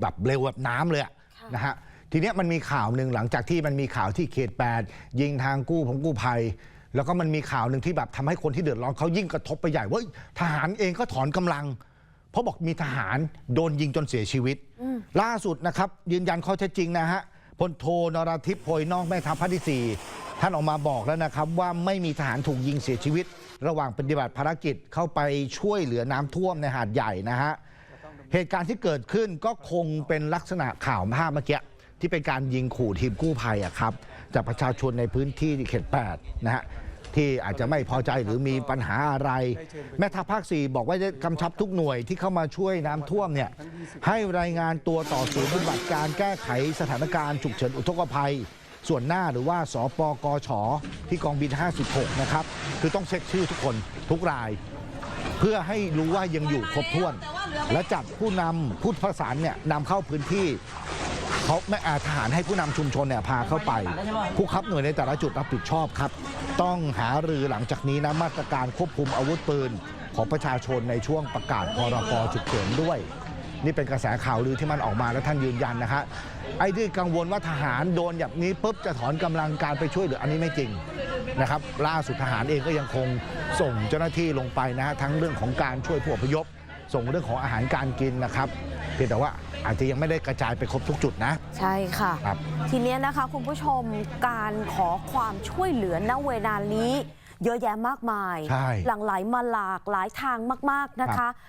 แบบเร็วแบบน้ำเลยอะค่ะนะฮะทีเนี้ยมันมีข่าวหนึ่งหลังจากที่มันมีข่าวที่เขต 8 ยิงทางกู้ผมกู้ภัย แล้วก็มันมีข่าวหนึ่งที่แบบทำให้คนที่เดือดร้อนเขายิ่งกระทบไปใหญ่เว่าทหารเองก็ถอนกำลัง เพราะบอกมีทหารโดนยิงจนเสียชีวิต ล่าสุดนะครับ ยืนยันข้อเท็จจริงนะฮะพลโทนรทิพย์โพยนอกแม่ทัพภาคที่ 4 ท่านออกมาบอกแล้วนะครับว่าไม่มีทหารถูกยิงเสียชีวิต ระหว่างปฏิบัติภารกิจเข้าไปช่วยเหลือน้ำท่วมในหาดใหญ่นะฮะ เหตุการณ์ที่เกิดขึ้นก็คงเป็นลักษณะข่าวภาพเมื่อกี้ที่เป็นการยิงขู่ทีมกู้ภัยอะครับจากประชาชนในพื้นที่เขต8นะฮะที่อาจจะไม่พอใจหรือมีปัญหาอะไร แม่ทัพภาค 4 บอกว่าจะกำชับทุกหน่วยที่เข้ามาช่วยน้ำท่วมเนี่ยให้รายงานตัวต่อศูนย์ปฏิบัติการแก้ไขสถานการณ์ฉุกเฉินอุทกภัย ส่วนหน้าหรือว่าสปกชที่กองบิน 56 นะครับ คือต้องเช็คชื่อทุกคนทุกราย เพื่อให้รู้ว่ายังอยู่ครบถ้วน และจัดผู้นำผู้ประสานเนี่ยนำเข้าพื้นที่เขาไม่อาทหารให้ผู้นำชุมชนเนี่ยพาเข้าไป ผู้ขับหน่วยในแต่ละจุดรับผิดชอบครับ ต้องหารือหลังจากนี้นะมาตรการควบคุมอาวุธปืน ของประชาชนในช่วงประกาศพรกฉุกเฉินด้วย นี่เป็นกระแสข่าวลือที่มันออกมาแล้วท่านยืนยันนะฮะไอ้ที่กังวลว่าทหารโดนแบบนี้ปุ๊บจะถอนกำลังการไปช่วยเหลืออันนี้ไม่จริง นะครับล่าสุดทหารเองก็ยังคงส่งเจ้าหน้าที่ลงไปนะฮะทั้งเรื่องของการช่วยผู้อพยพ ส่งเรื่องของอาหารการกินนะครับเพียงแต่ว่าอาจจะยังไม่ได้กระจายไปครบทุกจุดนะ ใช่ค่ะ ครับ ทีเนี้ยนะคะคุณผู้ชมการขอความช่วยเหลือณเวลานี้ เยอะแยะมากมาย ใช่หลั่งไหลมาหลากหลายทางมาก ๆ นะคะ